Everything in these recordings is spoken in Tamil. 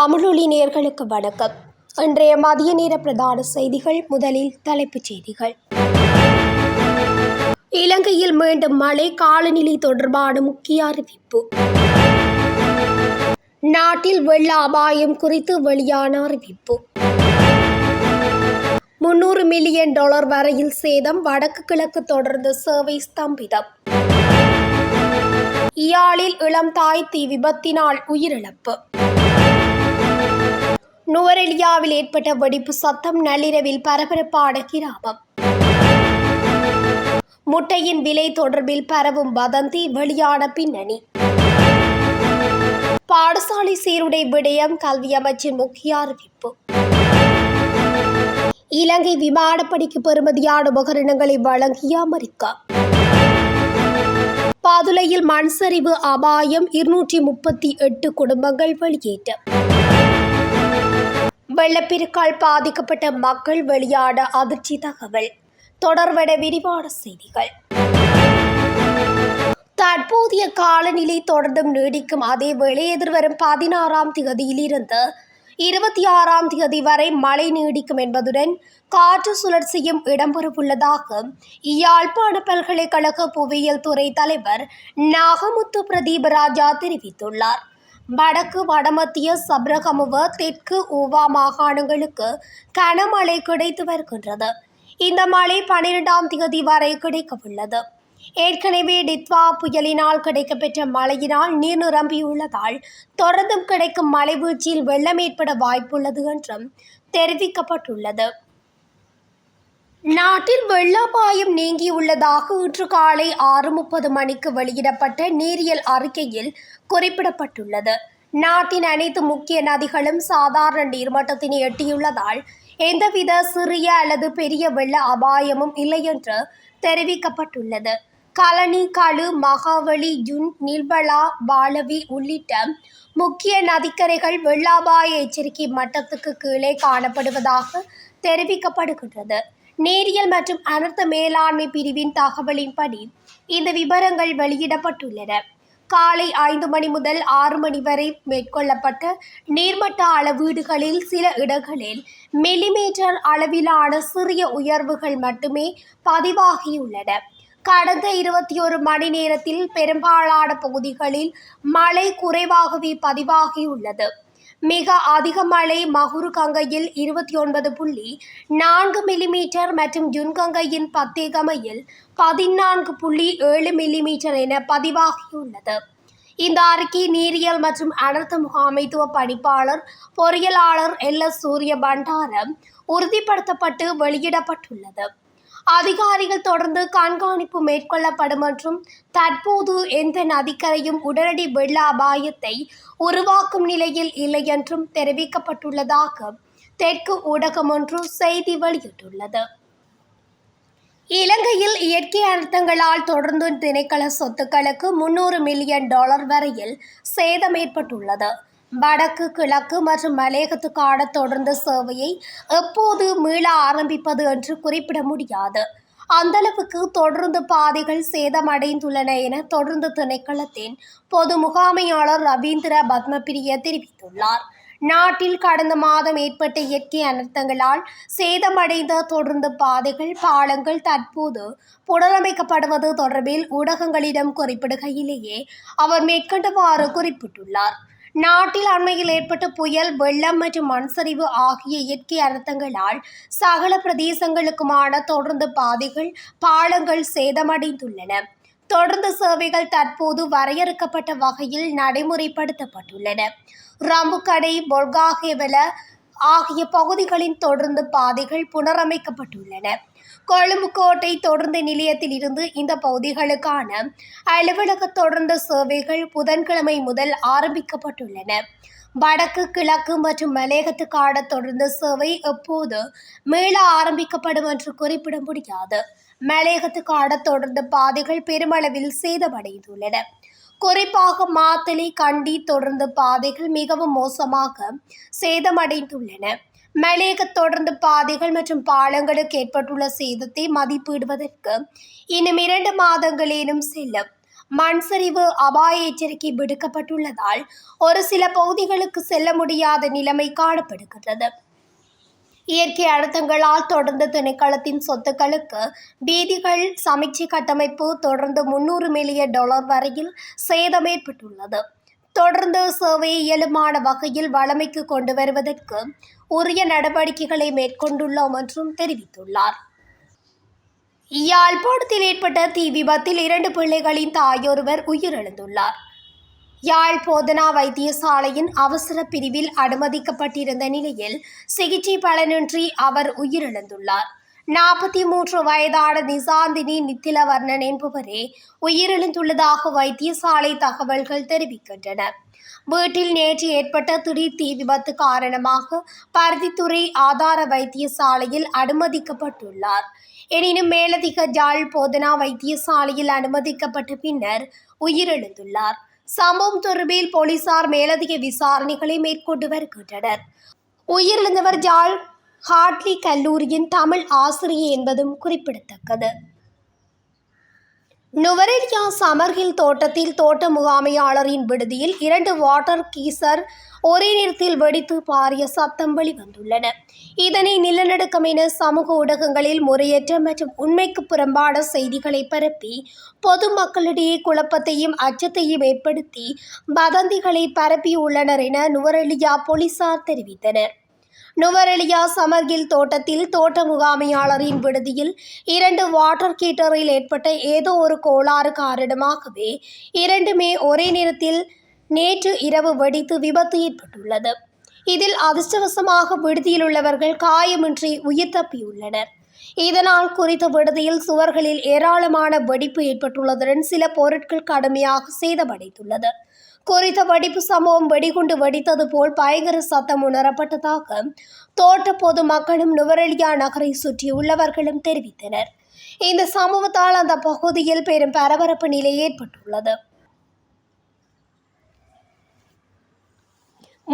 தமிழொலி நேர்களுக்கு வணக்கம். இன்றைய மதிய நேர பிரதான செய்திகள் முதலில் தலைப்புச் செய்திகள். இலங்கையில் மீண்டும் மழை காலநிலை தொடர்பான முக்கிய அறிவிப்பு. நாட்டில் வெள்ள அபாயம் குறித்து வெளியான அறிவிப்பு. முன்னூறு மில்லியன் டாலர் வரையில் சேதம் வடக்கு கிழக்கு தொடர்ந்து சேவை ஸ்தம்பிதம். இயாழில் இளம் தாய் தீ விபத்தினால் உயிரிழப்பு. ஆஸ்திரேலியாவில் ஏற்பட்ட வெடிப்பு சத்தம் நள்ளிரவில் பரபரப்பான கிராமம். முட்டையின் விலை தொடர்பில் பரவும் வதந்தி வெளியான பின்னணி. பாடசாலை சீருடை விடயம் கல்வி அமைச்சின் முக்கிய அறிவிப்பு. இலங்கை விமானப்படிக்கு பெறுமதியான உபகரணங்களை வழங்கிய அமெரிக்கா. பாதுளையில் மண் சரிவு அபாயம் இருநூற்றி முப்பத்தி எட்டு குடும்பங்கள் வெளியேற்றம். வெள்ளப்பெருக்கால் பாதிக்கப்பட்ட மக்கள் வெளியான அதிர்ச்சி தகவல். தொடர்வட விரிவான செய்திகள். தற்போதைய காலநிலை தொடர்ந்தும் நீடிக்கும் அதேவேளை எதிர்வரும் பதினாறாம் தேதியிலிருந்து இருபத்தி ஆறாம் தேதி வரை மழை நீடிக்கும் என்பதுடன் காற்று சுழற்சியும் இடம்பெறவுள்ளதாக யாழ்ப்பாண பல்கலைக்கழக புவியியல் துறை தலைவர் நாகமுத்து பிரதீபராஜா தெரிவித்துள்ளார். வடக்கு வடமத்திய சப்ரகமுவ தெற்கு ஊவா மாகாணங்களுக்கு கனமழை கிடைத்து வருகின்றது. இந்த மழை பனிரெண்டாம் தேதி வரை கிடைக்கவுள்ளது. ஏற்கனவே டித்வா புயலினால் கிடைக்கப்பெற்ற மழையினால் நீர் நிரம்பியுள்ளதால் தொடர்ந்தும் கிடைக்கும் மழை வீழ்ச்சியில் வெள்ளம் ஏற்பட வாய்ப்புள்ளது என்றும் தெரிவிக்கப்பட்டுள்ளது. நாட்டில் வெள்ளபாயம் நீங்கியுள்ளதாக இன்று காலை ஆறு முப்பது மணிக்கு வெளியிடப்பட்ட நீரியல் அறிக்கையில் குறிப்பிடப்பட்டுள்ளது. நாட்டின் அனைத்து முக்கிய நதிகளும் சாதாரண நீர்மட்டத்தினை எட்டியுள்ளதால் எந்தவித சிறிய அல்லது பெரிய வெள்ள அபாயமும் இல்லை என்று தெரிவிக்கப்பட்டுள்ளது. கலனி கழு மகாவலி ஜுன் நில்பலா பாலவி உள்ளிட்ட முக்கிய நதிக்கரைகள் வெள்ளாபாய எச்சரிக்கை மட்டத்துக்கு கீழே காணப்படுவதாக தெரிவிக்கப்படுகின்றது. நேரியல் மற்றும் அனர்த்த மேலாண்மை பிரிவின் தகவலின்படி இந்த விவரங்கள் வெளியிடப்பட்டுள்ளன. காலை ஐந்து மணி முதல் ஆறு மணி வரை மேற்கொள்ளப்பட்ட நீர்மட்ட அளவீடுகளில் சில இடங்களில் மில்லிமீட்டர் அளவிலான சிறிய உயர்வுகள் மட்டுமே பதிவாகியுள்ளன. கடந்த இருபத்தி ஒரு மணி நேரத்தில் பெரும்பாலான பகுதிகளில் மழை குறைவாகவே பதிவாகியுள்ளது. மிக அதிக மழை மகுரு கங்கையில் இருபத்தி ஒன்பது புள்ளி நான்கு மில்லிமீட்டர் மற்றும் ஜுன்கங்கையின் பத்தேகமையில் பதினான்கு புள்ளி ஏழு மில்லிமீட்டர் என பதிவாகியுள்ளது. இந்த அறிக்கை நீரியல் மற்றும் அனர்த்த முகாமைத்துவ பணிப்பாளர் பொறியியலாளர் எல் எஸ் சூரிய பண்டாரம் உறுதிப்படுத்தப்பட்டு வெளியிடப்பட்டுள்ளது. அதிகாரிகள் தொடர்ந்து கண்காணிப்பு மேற்கொள்ளப்படும் என்றும் தற்போது எந்த நதிக்கரையும் உடனடி வெள்ள அபாயத்தை உருவாக்கும் நிலையில் இல்லை என்றும் தெரிவிக்கப்பட்டுள்ளதாக தெற்கு ஊடகம் ஒன்று செய்தி வெளியிட்டுள்ளது. இலங்கையில் இயற்கை அழுத்தங்களால் தொடர்ந்து திணைக்கள சொத்துக்களுக்கு முன்னூறு மில்லியன் டாலர் வரையில் சேதம் ஏற்பட்டுள்ளது. வடக்கு கிழக்கு மற்றும் மலையகத்துக்கான தொடர்ந்த சேவையை எப்போது மீள ஆரம்பிப்பது என்று குறிப்பிட முடியாது. அந்தளவுக்கு தொடர்ந்து பாதைகள் சேதமடைந்துள்ளன என தொடர்ந்து திணைக்களத்தின் பொது முகாமையாளர் ரவீந்திர பத்மபிரிய தெரிவித்துள்ளார். நாட்டில் கடந்த மாதம் ஏற்பட்ட இயற்கை அனர்த்தங்களால் சேதமடைந்த தொடர்ந்து பாதைகள் பாலங்கள் தற்போது புனரமைக்கப்படுவது தொடர்பில் ஊடகங்களிடம் குறிப்பிடுகையிலேயே அவர் மேற்கண்டவாறு குறிப்பிட்டுள்ளார். நாட்டில் அண்மையில் ஏற்பட்ட புயல் வெள்ளம் மற்றும் மண் சரிவு ஆகிய இயற்கை அர்த்தங்களால் சகல பிரதேசங்களுக்குமான தொடர்ந்து பாதைகள் பாலங்கள் சேதமடைந்துள்ளன. தொடர்ந்து சேவைகள் தற்போது வரையறுக்கப்பட்ட வகையில் நடைமுறைப்படுத்தப்பட்டுள்ளன. ரம்புக்கடை பொல்காகேவல ஆகிய பகுதிகளின் தொடர்ந்து பாதைகள் புனரமைக்கப்பட்டுள்ளன. கொழும்பு கோட்டை தொடர்ந்து நிலையத்தில் இருந்து இந்த பகுதிகளுக்கான அலுவலக தொடர்ந்த சேவைகள் புதன்கிழமை முதல் ஆரம்பிக்கப்பட்டுள்ளன. வடக்கு கிழக்கு மற்றும் மலையகத்துக்கான தொடர்ந்த சேவை எப்போது மீள ஆரம்பிக்கப்படும் என்று குறிப்பிட முடியாது. மலையகத்துக்கான தொடர்ந்த பாதைகள் பெருமளவில் சேதமடைந்துள்ளன. குறிப்பாக மாத்தளி கண்டி தொடர்ந்த பாதைகள் மிகவும் மோசமாக சேதமடைந்துள்ளன. மலையக தொடர்ந்து பாதைகள் மற்றும் பாலங்களுக்கு ஏற்பட்டுள்ள சேதத்தை மதிப்பிடுவதற்கு இன்னும் இரண்டு மாதங்களேனும் செல்லும். மண் சரிவு அபாய எச்சரிக்கை விடுக்கப்பட்டுள்ளதால் ஒரு சில பகுதிகளுக்கு செல்ல முடியாத நிலைமை காணப்படுகிறது இயற்கை அழுத்தங்களால் தொடர்ந்து திணைக்களத்தின் சொத்துக்களுக்கு வீதிகள் சமீட்சை கட்டமைப்பு தொடர்ந்து முன்னூறு மில்லியன் டாலர் வரையில் சேதம் ஏற்பட்டுள்ளது. தொடர்ந்து சேவை இயலுமான வகையில் வளமைக்கு கொண்டு வருவதற்கு உரிய நடவடிக்கைகளை மேற்கொண்டுள்ளோம் என்றும் தெரிவித்துள்ளார். யாழ்ப்பாணத்தில் ஏற்பட்ட தீ விபத்தில் இரண்டு பிள்ளைகளின் தாயொருவர் உயிரிழந்துள்ளார். யாழ் போதனா வைத்தியசாலையின் அவசர பிரிவில் அனுமதிக்கப்பட்டிருந்த நிலையில் சிகிச்சை பலனின்றி அவர் உயிரிழந்துள்ளார். நாற்பத்தி மூன்று வயதான நிசாந்தினி நித்திலவர்ணன் என்பவரே உயிரிழந்துள்ளதாக வைத்தியசாலை தகவல்கள் தெரிவிக்கின்றன. வீட்டில் நேற்று ஏற்பட்ட திடீர் தீ விபத்து காரணமாக பருத்தித்துறை ஆதார வைத்தியசாலையில் அனுமதிக்கப்பட்டுள்ளார். எனினும் மேலதிக ஜாழ் போதனா வைத்தியசாலையில் அனுமதிக்கப்பட்ட பின்னர் உயிரிழந்துள்ளார். சம்பவம் தொடர்பில் போலீசார் மேலதிக விசாரணைகளை மேற்கொண்டு வருகின்றனர். உயிரிழந்தவர் ஜாழ் ஹாட்லி கல்லூரியின் தமிழ் ஆசிரியை என்பதும் குறிப்பிடத்தக்கது. நுவரெலியா சமர்ஹில் தோட்டத்தில் தோட்ட முகாமையாளரின் விடுதியில் இரண்டு வாட்டர் கீசர் ஒரே நேரத்தில் வெடித்து பாரிய சத்தம் வெளிவந்துள்ளன. இதனை நிலநடுக்கம் என சமூக ஊடகங்களில் முறையற்ற மற்றும் உண்மைக்கு புறம்பான செய்திகளை பரப்பி பொதுமக்களிடையே குழப்பத்தையும் அச்சத்தையும் ஏற்படுத்தி வதந்திகளை பரப்பியுள்ளனர் என நுவரெலியா போலீசார் தெரிவித்தனர். நுவரெலியா சமர்கில் தோட்டத்தில் தோட்ட முகாமையாளரின் விடுதியில் இரண்டு வாட்டர் ஹீட்டரில் ஏற்பட்ட ஏதோ ஒரு கோளாறு காரணமாகவே இரண்டுமே ஒரே நேரத்தில் நேற்று இரவு வெடித்து விபத்து ஏற்பட்டுள்ளது. இதில் அதிர்ஷ்டவசமாக விடுதியில் உள்ளவர்கள் காயமின்றி உயிர் தப்பியுள்ளனர். இதனால் குறித்த விடுதியில் சுவர்களில் ஏராளமான வெடிப்பு ஏற்பட்டுள்ளதுடன் சில பொருட்கள் கடுமையாக சேதமடைந்துள்ளது. குறித்த வெடிப்பு சம்பவம் வெடிகுண்டு வெடித்தது போல் பயங்கர சத்தம் உணரப்பட்டதாக தோட்ட பொதுமக்களும் நுவரெலியா நகரை சுற்றியுள்ளவர்களும் தெரிவித்தனர். இந்த சம்பவத்தால் அந்த பகுதியில் பெரும் பரபரப்பு நிலை ஏற்பட்டுள்ளது.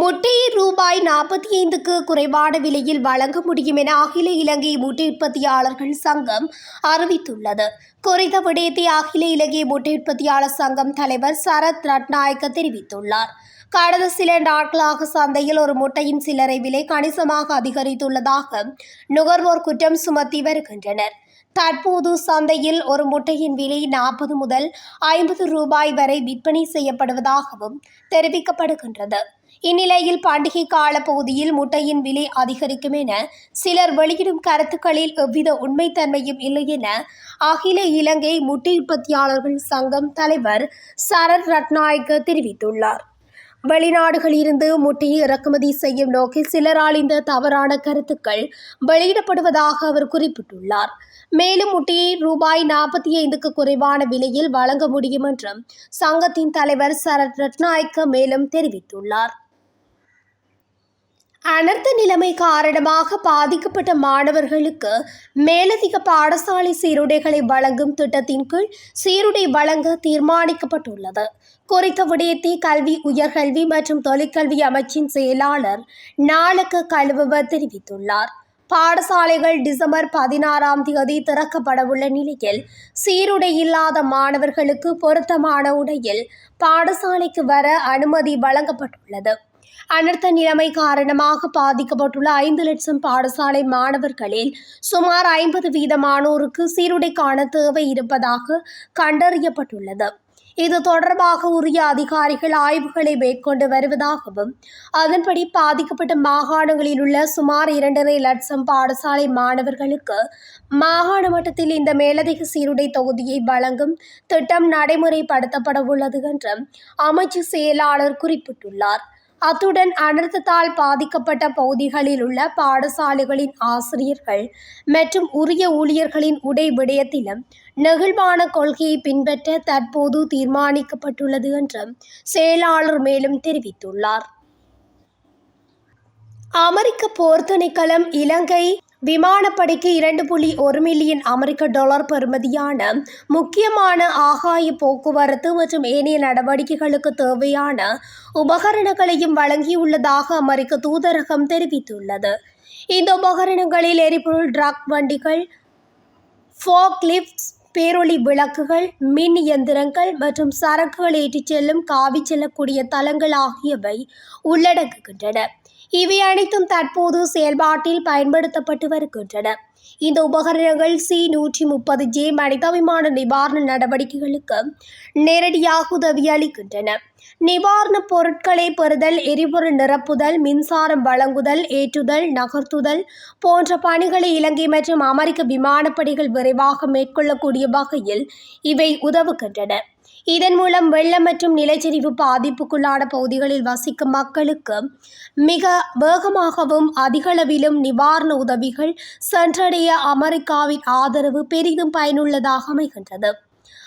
முட்டையை ரூபாய் நாற்பத்தி ஐந்துக்கு குறைவான விலையில் வழங்க முடியும் என அகில இலங்கை முட்டை உற்பத்தியாளர்கள் சங்கம் அறிவித்துள்ளது. குறித்த விடயத்தை அகில இலங்கை முட்டை உற்பத்தியாளர் சங்கம் தலைவர் சரத் ரட்நாயக்க தெரிவித்துள்ளார். கடந்த சில நாட்களாக சந்தையில் ஒரு முட்டையின் சில்லறை விலை கணிசமாக அதிகரித்துள்ளதாக நுகர்வோர் குற்றம் சுமத்தி வருகின்றனர். தற்போது சந்தையில் ஒரு முட்டையின் விலை நாற்பது முதல் ஐம்பது ரூபாய் வரை விற்பனை செய்யப்படுவதாகவும் தெரிவிக்கப்படுகின்றது. இந்நிலையில் பண்டிகை கால பகுதியில் முட்டையின் விலை அதிகரிக்கும் என சிலர் வெளியிடும் கருத்துக்களில் எவ்வித உண்மைத்தன்மையும் இல்லை என அகில இலங்கை முட்டை உற்பத்தியாளர்கள் சங்கம் தலைவர் சரத் ரட்நாயக்க தெரிவித்துள்ளார். வெளிநாடுகளிலிருந்து முட்டையை இறக்குமதி செய்யும் நோக்கில் சிலரால் இந்த தவறான கருத்துக்கள் வெளியிடப்படுவதாக அவர் குறிப்பிட்டுள்ளார். மேலும் முட்டையை ரூபாய் நாற்பத்தி ஐந்துக்கு குறைவான விலையில் வழங்க முடியும் என்றும் சங்கத்தின் தலைவர் சரத் ரட்நாயக்க மேலும் தெரிவித்துள்ளார். அனர்த்த நிலைமை காரணமாக பாதிக்கப்பட்ட மாணவர்களுக்கு மேலதிக பாடசாலை சீருடைகளை வழங்கும் திட்டத்தின் கீழ் சீருடை வழங்க தீர்மானிக்கப்பட்டுள்ளது. குறித்த விடயத்தை கல்வி உயர்கல்வி மற்றும் தொழிற்கல்வி அமைச்சின் செயலாளர் நாளுக்கு கழுவுவர் தெரிவித்துள்ளார். பாடசாலைகள் டிசம்பர் பதினாறாம் தேதி திறக்கப்படவுள்ள நிலையில் சீருடை இல்லாத மாணவர்களுக்கு பொருத்தமான உடையில் பாடசாலைக்கு வர அனுமதி வழங்கப்பட்டுள்ளது. அனர்த்த நிலைமை காரணமாக பாதிக்கப்பட்டுள்ள ஐந்து லட்சம் பாடசாலை மாணவர்களில் சுமார் ஐம்பது வீதமானோருக்கு சீருடைக்கான தேவை இருப்பதாக கண்டறியப்பட்டுள்ளது. இது தொடர்பாக உரிய அதிகாரிகள் ஆய்வுகளை மேற்கொண்டு வருவதாகவும் அதன்படி பாதிக்கப்பட்ட மாகாணங்களில் உள்ள சுமார் இரண்டரை லட்சம் பாடசாலை மாணவர்களுக்கு மாகாண மட்டத்தில் இந்த மேலதிக சீருடை தொகுதியை வழங்கும் திட்டம் நடைமுறைப்படுத்தப்பட உள்ளது என்றும் அமைச்சு செயலாளர் குறிப்பிட்டுள்ளார். அத்துடன் அனர்த்தத்தால் பாதிக்கப்பட்ட பகுதிகளில் உள்ள பாடசாலைகளின் ஆசிரியர்கள் மற்றும் உரிய ஊழியர்களின் உடை விடயத்திலும் நெகிழ்வான கொள்கையை பின்பற்ற தற்போது தீர்மானிக்கப்பட்டுள்ளது என்றும் செயலாளர் மேலும் தெரிவித்துள்ளார். அமெரிக்க போர் திணைக்களம் இலங்கை விமானப்படைக்கு இரண்டு புள்ளி ஒரு மில்லியன் அமெரிக்க டாலர் பெறுமதியான முக்கியமான ஆகாய போக்குவரத்து மற்றும் ஏனைய நடவடிக்கைகளுக்கு தேவையான உபகரணங்களையும் வழங்கியுள்ளதாக அமெரிக்க தூதரகம் தெரிவித்துள்ளது. இந்த உபகரணங்களில் எரிபொருள் ட்ரக் வண்டிகள் ஃபோக்லிப்ட்ஸ் பேரொளி விளக்குகள் மின் இயந்திரங்கள் மற்றும் சரக்குகள் ஏற்றிச் செல்லும் காவி செல்லக்கூடிய தளங்கள் ஆகியவை உள்ளடக்குகின்றன. இவை அனைத்தும் தற்போது செயல்பாட்டில் பயன்படுத்தப்பட்டு வருகின்றன. இந்த உபகரணங்கள் சி நூற்றி முப்பது ஜே மனிதாபிமான நிவாரண நடவடிக்கைகளுக்கு நேரடியாக உதவி அளிக்கின்றன. நிவாரணப் பொருட்களை பெறுதல் எரிபொருள் நிரப்புதல் மின்சாரம் வழங்குதல் ஏற்றுதல் நகர்த்துதல் போன்ற பணிகளை இலங்கை மற்றும் அமெரிக்க விமானப்படைகள் விரைவாக மேற்கொள்ளக்கூடிய வகையில் இவை உதவுகின்றன. இதன் மூலம் வெள்ளம் மற்றும் நிலச்சரிவு பாதிப்புக்குள்ளான பகுதிகளில் வசிக்கும் மக்களுக்கு மிக வேகமாகவும் அதிகளவிலும் நிவாரண உதவிகள் சென்றடைய அமெரிக்காவின் ஆதரவு பெரிதும் பயனுள்ளதாக அமைகின்றது.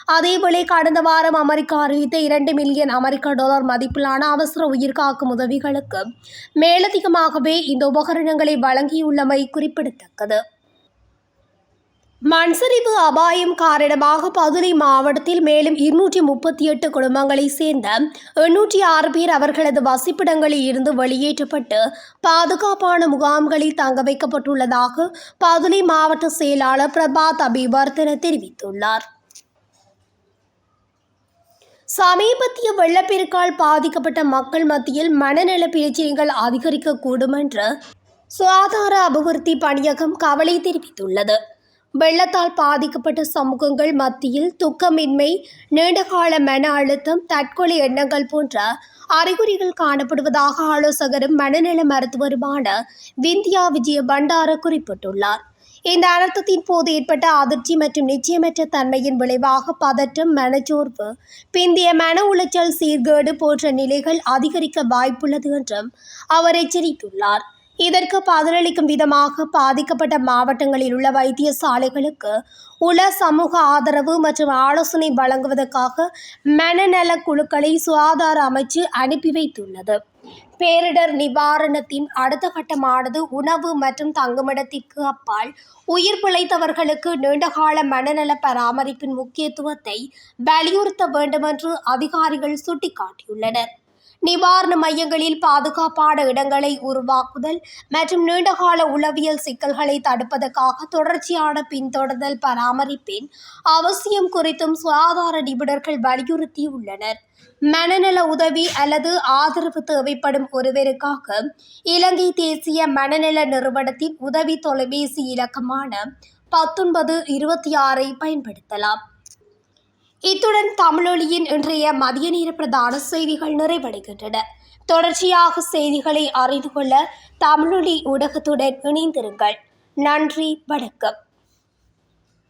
அதேபோல கடந்த வாரம் அமெரிக்கா அறிவித்த இரண்டு மில்லியன் அமெரிக்க டாலர் மதிப்பிலான அவசர உயிர்காக்கும் உதவிகளுக்கு மேலதிகமாகவே இந்த உபகரணங்களை வழங்கியுள்ளமை குறிப்பிடத்தக்கது. மண்சரிவு அபாயம் காரணமாக பதுளை மாவட்டத்தில் மேலும் இருநூற்றி முப்பத்தி எட்டு குடும்பங்களைச் சேர்ந்த எண்ணூற்றி ஆறு பேர் அவர்களது வசிப்பிடங்களில் இருந்து வெளியேற்றப்பட்டு பாதுகாப்பான முகாம்களில் தங்க வைக்கப்பட்டுள்ளதாக பதுளை மாவட்ட செயலாளர் பிரபாத் அபிவர்த்தன தெரிவித்துள்ளார். சமீபத்திய வெள்ளப்பெருக்கால் பாதிக்கப்பட்ட மக்கள் மத்தியில் மனநல பிரச்சனைகள் அதிகரிக்கக்கூடும் என்று சுகாதார அபிவிருத்தி பணியகம் கவலை தெரிவித்துள்ளது. வெள்ளத்தால் பாதிக்கப்பட்ட சமூகங்கள் மத்தியில் துக்கமின்மை நீண்டகால மன அழுத்தம் தற்கொலை எண்ணங்கள் போன்ற அறிகுறிகள் காணப்படுவதாக ஆலோசகரும் மனநல மருத்துவருமான விந்தியா விஜய பண்டார குறிப்பிட்டுள்ளார். இந்த அழுத்தத்தின் போது ஏற்பட்ட அதிர்ச்சி மற்றும் நிச்சயமற்ற தன்மையின் விளைவாக பதற்றம் மனச்சோர்வு பிந்திய மன உளைச்சல் சீர்கேடு போன்ற நிலைகள் அதிகரிக்க வாய்ப்புள்ளது என்றும் அவர் எச்சரித்துள்ளார். இதற்கு பதிலளிக்கும் விதமாக பாதிக்கப்பட்ட மாவட்டங்களில் உள்ள வைத்தியசாலைகளுக்கு உல சமூக ஆதரவு மற்றும் ஆலோசனை வழங்குவதற்காக மனநல குழுக்களை சுகாதார அமைச்சு அனுப்பி வைத்துள்ளது. பேரிடர் நிவாரணத்தின் அடுத்த கட்டமானது உணவு மற்றும் தங்குமிடத்திற்கு அப்பால் உயிர் பிழைத்தவர்களுக்கு நீண்டகால மனநல பராமரிப்பின் முக்கியத்துவத்தை வலியுறுத்த வேண்டுமென்று அதிகாரிகள் சுட்டிக்காட்டியுள்ளனர். நிவாரண மையங்களில் பாதுகாப்பான இடங்களை உருவாக்குதல் மற்றும் நீண்டகால உளவியல் சிக்கல்களை தடுப்பதற்காக தொடர்ச்சியான பின்தொடர்தல் பராமரிப்பின் அவசியம் குறித்தும் சுகாதார நிபுணர்கள் வலியுறுத்தியுள்ளனர். மனநல உதவி அல்லது ஆதரவு தேவைப்படும் ஒருவருக்காக இலங்கை தேசிய மனநல நிறுவனத்தின் உதவி தொலைபேசி இலக்கமான பத்தொன்பது இருபத்தி ஆறை பயன்படுத்தலாம். இத்துடன் தமிழொலியின் இன்றைய மதிய நேர பிரதான செய்திகள் நிறைவடைகின்றன. தொடர்ச்சியாக செய்திகளை அறிந்து கொள்ள தமிழொலி ஊடகத்துடன் இணைந்திருங்கள். நன்றி வணக்கம்.